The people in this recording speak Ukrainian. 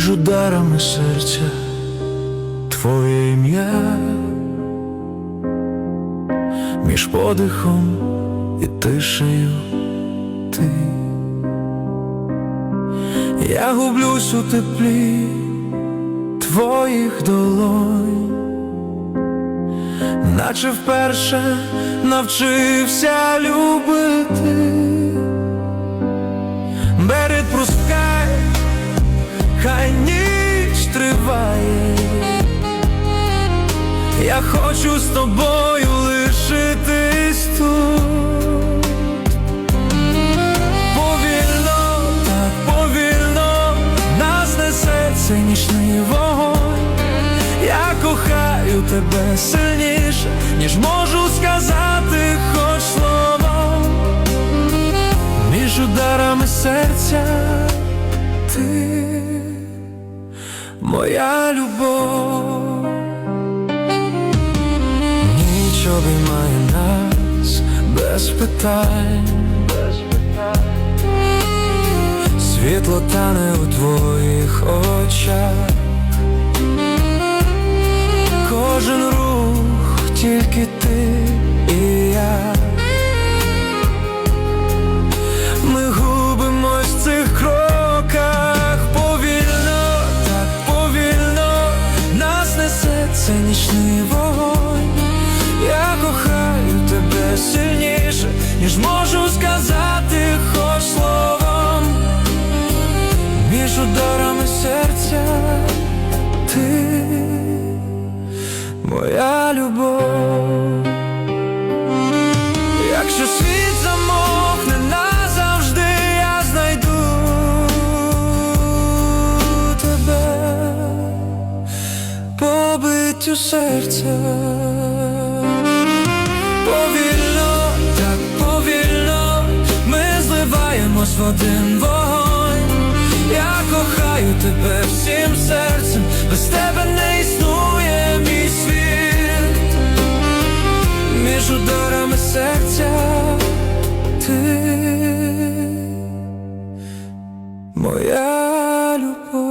між ударами серця. Твоє ім'я, між подихом і тишею ти, я гублюсь у теплі твоїх долонь, наче вперше навчився любити. Хай ніч триває. Я хочу з тобою лишитись тут. Повільно, так повільно нас несе цей нічний вогонь. Я кохаю тебе сильніше, ніж можу сказати хоч словом. Між ударами серця ти моя любов. Ніч обіймає нас без питань. без питань, Світло тане у твоїх очах. Кожен рух тільки ти цей нічний вогонь. Я кохаю тебе сильніше, ніж можу сказати хоч словом. Між ударами серця ти моя любов. Якщо світ побиттю серця. Повільно, так повільно, ми зливаємось в один вогонь. Я кохаю тебе всім серцем, без тебе не існує мій світ між ударами серця ти моя любов.